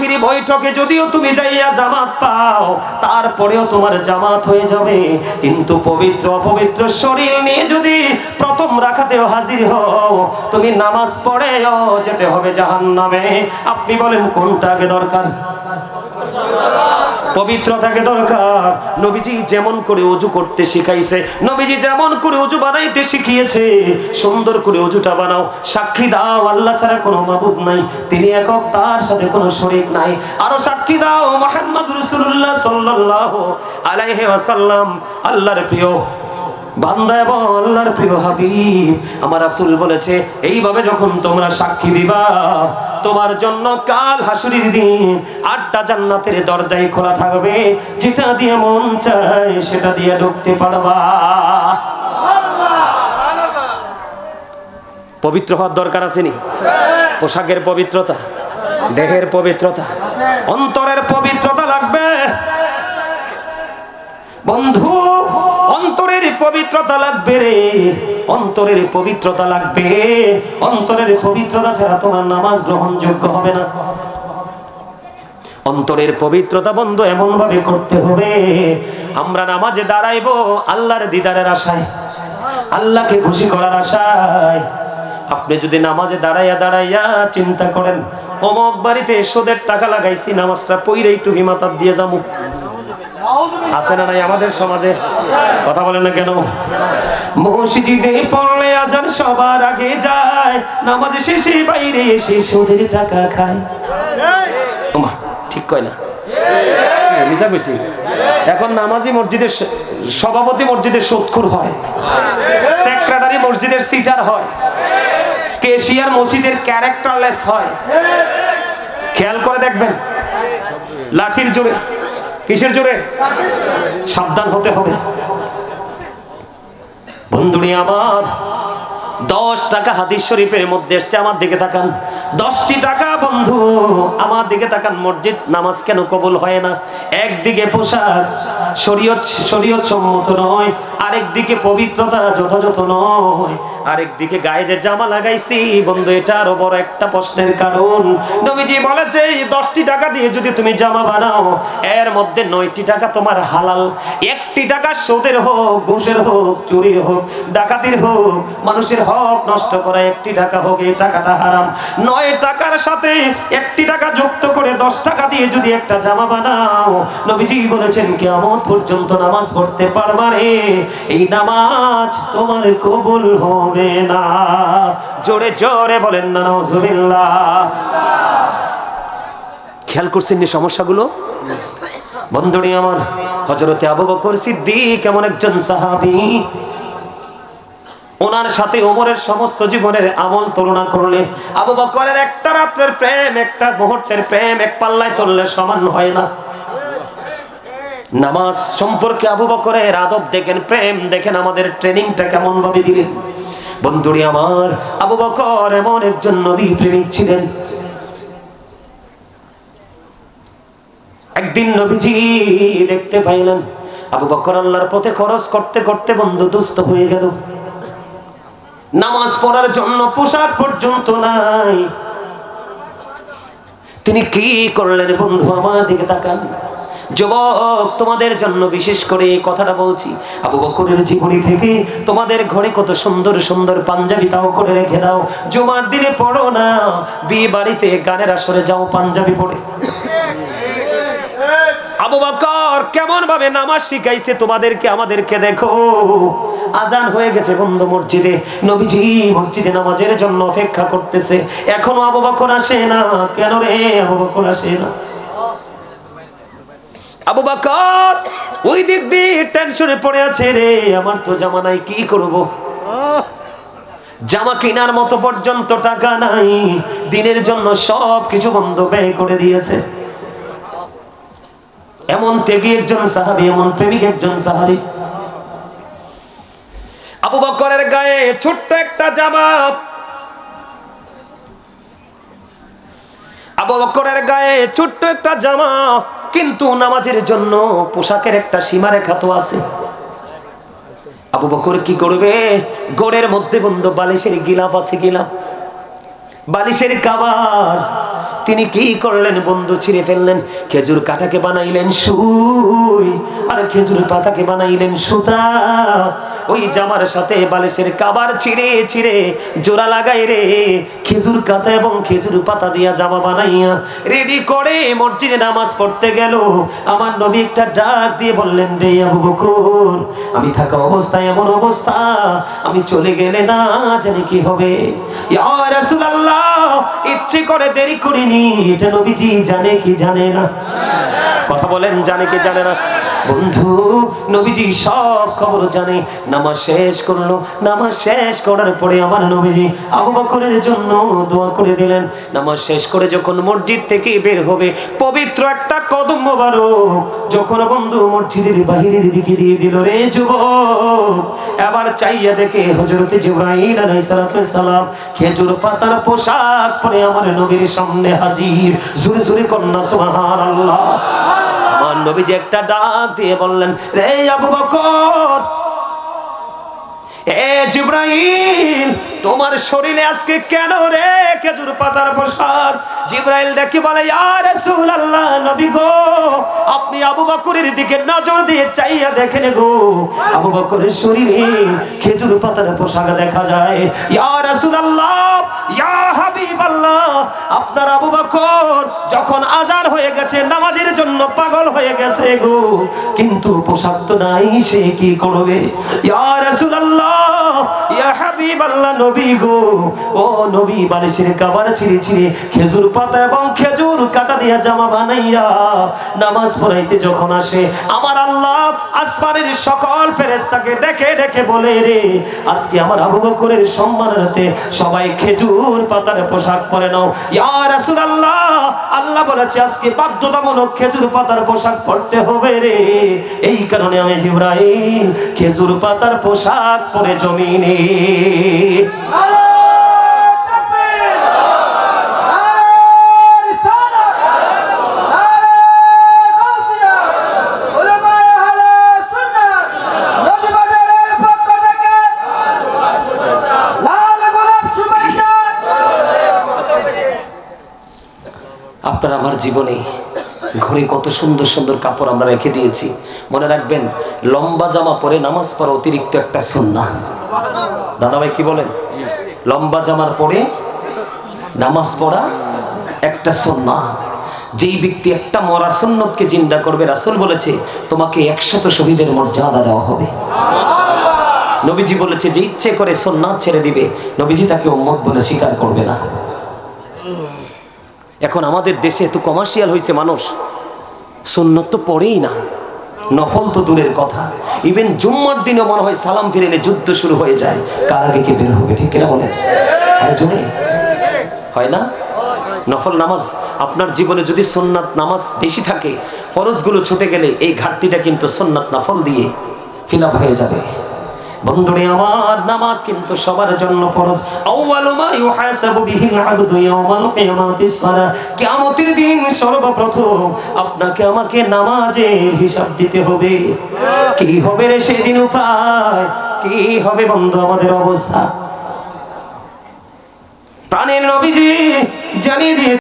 আখিরি বৈঠকে যদিও তুমি যাইয়া জামাত পাও, তারপরেও তোমার জামাত হয়ে যাবে। কিন্তু পবিত্র অপবিত্র শরীর নিয়ে যদি প্রথম রাখাতেও হাজির হও, তুমি নামাজ পড়েও যেতে হবে জাহান নামে আপনি বলেন কোনটা আগে দরকার? পবিত্রতাকে দরকার। নবীজি যেমন করে অজু করতে শিখাইছে, নবীজি যেমন করে অজু বানাইতে শিখিয়েছে, সুন্দর করে অজুটা বানাও। সাক্ষী দাও, আল্লাহ ছাড়া কোনো মাবুদ নাই। তিনি একক, তার সাথে কোনো শরীক নাই। আরও সাক্ষী দাও, মোহাম্মদ রসুল্লাহ সাল্লাল্লাহু আলাইহি ওয়াসাল্লাম, আল্লাহর প্রিয়। বান্দা প্রিয় হাবিব, আমার রাসূল বলেছে যখন তোমরা সাক্ষী দিবা, তোমার জন্য কাল হাসুরির দিন, আটটা জান্নাতের দরজাই খোলা থাকবে। যেটা দিয়ে মন চায়, সেটা দিয়ে ঢুকতে পারবা। পবিত্র হওয়ার দরকার আছে নি? পোশাকের পবিত্রতা, দেহের পবিত্রতা, অন্তরের পবিত্রতা লাগবে। বন্ধু পবিত্রতা লাগবে রে। অন্তরের পবিত্রতা লাগবে। অন্তরের পবিত্রতা ছাড়া তোমার নামাজ গ্রহণযোগ্য হবে না। অন্তরের পবিত্রতা বন্ধ এমন ভাবে করতে হবে। আমরা নামাজে দাঁড়াইবো আল্লাহর দিদারের আশায়, আল্লাহকে খুশি করার আশায়। আপনি যদি নামাজে দাঁড়াইয়া দাঁড়াইয়া চিন্তা করেন, অমক বাড়িতে সোদের টাকা লাগাইছি, নামাজটা পইরে টুপি মাথার দিয়ে যাব। আছে না নাই আমাদের সমাজে? কথা বলেন না কেন? মসজিদে পড়লে আজান সবার আগে যায় নামাজ শেষে বাইরে এসে সুদের টাকা খায়। ঠিক কয় না? হ্যাঁ, এখন নামাজি মসজিদের সভাপতি মসজিদের সুদখুর হয়। সেক্রেটারি মসজিদের সিটার হয়। কেশিয়ার মসজিদের ক্যারেক্টারলেস হয়। খেয়াল করে দেখবেন। লাঠির জোরে। কিসের জোরে? সাবধান হতে হবে। বন্ধুরি আমার, দশ টাকা হাদিস শরীফের মধ্যে এসছে, আমার দিকে থাকান দশটি টাকা বন্ধু, আমার দিকে তাকান, মসজিদ নামাজ কেন কবুল হয় না? একদিকে পোশাক, শরীয়ত শরীয়ত সম্মত নয় আরেক দিকে পবিত্রতা যথাযথ নয় আরেক দিকে গায়ে যে জামা লাগাইছি, বন্ধু, এটা আরও বড় একটা প্রশ্নের কারণ। নবীজি বলেছে এই দশটি টাকা দিয়ে যদি তুমি জামা বানাও, এর মধ্যে নয়টি টাকা তোমার হালাল। একটি টাকা সুদের হোক, ঘুষের হোক, চুরির হোক, ডাকাতির হোক, মানুষের হক নষ্ট করা একটি টাকা হোক, এই টাকাটা হারাম। নয় টাকার সাথে একটি টাকা যুক্ত করে দশ টাকা দিয়ে যদি একটা জামা বানাও, নবীজি বলেছেন কেমন পর্যন্ত নামাজ পড়তে পারবা রে। এই নামাজ তোমার কবুল হবে না। জোরে জোরে বলেন না নজুবিল্লাহ খেয়াল করছেন সমস্যাগুলো? বন্ধুরি আমার হজরতে আবু বকর সিদ্দিক এমন একজন সাহাবী ওনার সাথে ওমরের সমস্ত জীবনের আমল তুলনা করলে আবু বকরের একটা রাত্রের প্রেম, একটা মুহূর্তের প্রেম এক পাল্লায় তুললে সমান হয় না। নামাজ সম্পর্কে আবু বকরের আদব দেখেন, প্রেম দেখেন, আমাদের ট্রেনিংটা কেমন ভাবে দিলেন। বন্ধুরি আমার, আবু বকর এমন একজন নবী প্রেমিক ছিলেন। একদিন নবীজি দেখতে পাইলেন, আবু বকর আল্লাহর পথে খরচ করতে করতে বন্ধু দুস্থ হয়ে গেল। নামাজ পড়ার জন্য পোশাক পর্যন্ত নাই। তিনি কি করলেন বন্ধু, আমার দিকে তাকান। যুবক, তোমাদের জন্য বিশেষ করে এই কথাটা বলছি। আবু বকরের জীবনী থেকে তোমাদের ঘরে কত সুন্দর সুন্দর পাঞ্জাবি তাও করে রেখে দাও। জুমার দিনে পড়ো না, বিয়ে বাড়িতে গানের আসরে যাও পাঞ্জাবি পড়ে। আবু বকর কেমন ভাবে নামাজ শিখাইছে তোমাদেরকে, আমাদেরকে দেখো। আজান হয়ে গেছে বন্ধ মসজিদে। নবীজি মসজিদে নামাজের জন্য অপেক্ষা করতেছে। এখনও আবু আসে না। কেন রে আবু আসে না? আবু টেনশনে পড়ে আছে রে। আমার তো জামা নাই, কি করব? জামা মতো পর্যন্ত টাকা নাই। দিনের জন্য বন্ধ ব্যয় করে দিয়েছে। এমন ত্যাগী একজন সাহাবি, এমন প্রেমিক একজন সাহাবি। আবু বকরের গায়ে ছোট্ট একটা জামা আবু বকরের গায়ে ছোট্ট একটা জামা কিন্তু নামাজের জন্য পোশাকের একটা সীমারেখা তো আছে। আবু বকর কি করবে? গোড়ের মধ্যে বন্ধ, বালিশের গিলাপ আছে গিলাপ বালিশের কাবার তিনি কি করলেন? বন্ধু ছিঁড়ে ফেললেন। খেজুর কাটাকে বানাইলেন সুই। আর খেজুর পাতাকে বানাইলেন সুতা। ওই জামার সাথে বালিশের কাবার ছিঁড়ে ছিঁড়ে জোড়া লাগাই রে। খেজুর কাতা এবং খেজুর পাতা দিয়া জামা বানাইয়া রেডি করে মসজিদে নামাজ পড়তে গেল। আমার নবী একটা ডাক দিয়ে বললেন, রে আবু বকর, আমি থাকা অবস্থায় এমন অবস্থা। আমি চলে গেলে না জানি কি হবে। ইয়া রাসূলুল্লাহ, ইচ্ছে করে দেরি এটা নবীজি জানে কি জানে না। কথা বলেন জানে কি জানে না। বন্ধু, নবীজি সব খবর জানে। নামাজ শেষ করল। নামাজ শেষ করার পরে আমার নবীজি আবু বকরের জন্য দোয়া করে দিলেন। নামাজ শেষ করে যখন মসজিদ থেকে বের হবে, পবিত্র একটা কদম মোবারক যখন বন্ধু মসজিদের বাহিরের দিকে দিয়ে দিল, রে যুবক, এবার চাইয়া দেখে হযরত জিবরাইল আলাইহিস সালাম খেজুর পাতার পোশাক পরে আমার নবীর সামনে হাজির। জোরে জোরে কন্যা, সুবহানাল্লাহ। নবীজি একটা ডাক দিয়ে বললেন, রে আবু বকর, এ জিব্রাইল, তোমার শরীরে আজকে কেন রে খেজুর পাতার পোশাক জিব্রাইল দেখি বলে, ইয়া রাসূলুল্লাহ, নবী গো আবু বকরের দিকে নজর দিয়ে চাইয়া দেখেন গো। আবু বকরের শরীরে খেজুর পাতার পোশাক দেখা যায়। ইয়া রাসূলুল্লাহ, ইয়া হাবিবাল্লাহ, আপনার আবু বকর যখন আজান হয়ে গেছে, নামাজের জন্য পাগল হয়ে গেছে গো। কিন্তু পোশাক তো নাই, সে কি করবে? ইয়া রাসূলুল্লাহ ইয়া হাবিবাল্লাহ নবী গো। ও নবী, বালিশের কাবার ছিঁড়ে ছিঁড়ে খেজুর পাতা এবং খেজুর কাটা দিয়া জামা বানাইয়া নামাজ পড়াইতে যখন আসে, আমার আল্লাহ আসমানের সকল ডেকে বলে, রে, আজকে আমার আবু বকরের সবাই খেজুর পাতার পোশাক পরে নাও। ইয়া আল্লাহ বলেছে, আজকে বাধ্যতামূলক খেজুর পাতার পোশাক পরতে হবে রে। এই কারণে আমি জিব্রাইল খেজুর পাতার পোশাক পরে জমিনে আপনার আমার জীবনে ঘরে কত সুন্দর সুন্দর কাপড় আমরা রেখে দিয়েছি। মনে রাখবেন, লম্বা জামা পরে নামাজ পড়া অতিরিক্ত একটা সুন্না দাদাভাই কি বলেন লম্বা জামার পরে নামাজ পড়া একটা সুন্না যেই ব্যক্তি একটা মরা সুন্নতকে জিন্দা করবে, রাসূল বলেছে, তোমাকে একশত শহীদের মর্যাদা দেওয়া হবে। নবীজি বলেছে, যে ইচ্ছে করে সুন্নাত ছেড়ে দিবে, নবীজি তাকে উম্মত বলে স্বীকার করবে না। এখন আমাদের দেশে এত কমার্শিয়াল হয়েছে মানুষ। সুন্নত তো পড়েই না। নফল তো দূরের কথা। ইভেন জুম্মার দিনে মনে হয় সালাম ফিরেলে যুদ্ধ শুরু হয়ে যায়। কার আগে কে বের হবে, ঠিক কিনা বলেন? আরে হয় না? নফল নামাজ, আপনার জীবনে যদি সোননাথ নামাজ বেশি থাকে, ফরজগুলো ছুটে গেলে এই ঘাটতিটা কিন্তু সোননাথ নফল দিয়ে ফিল হয়ে যাবে। বন্ধুরে, আমার নামাজ কিন্তু সবার জন্য ফরজ। আউয়ালু মা ইউহাসাবু বিহিল আবদু ইয়াওমাল কিয়ামাতিস সালাহ কিয়ামতের দিন সর্বপ্রথম আপনাকে আমাকে নামাজের হিসাব দিতে হবে। কি হবে রে সেদিন উপায় কি হবে বন্ধু আমাদের অবস্থা? প্রাণের নবীজি জানিয়ে দিয়ে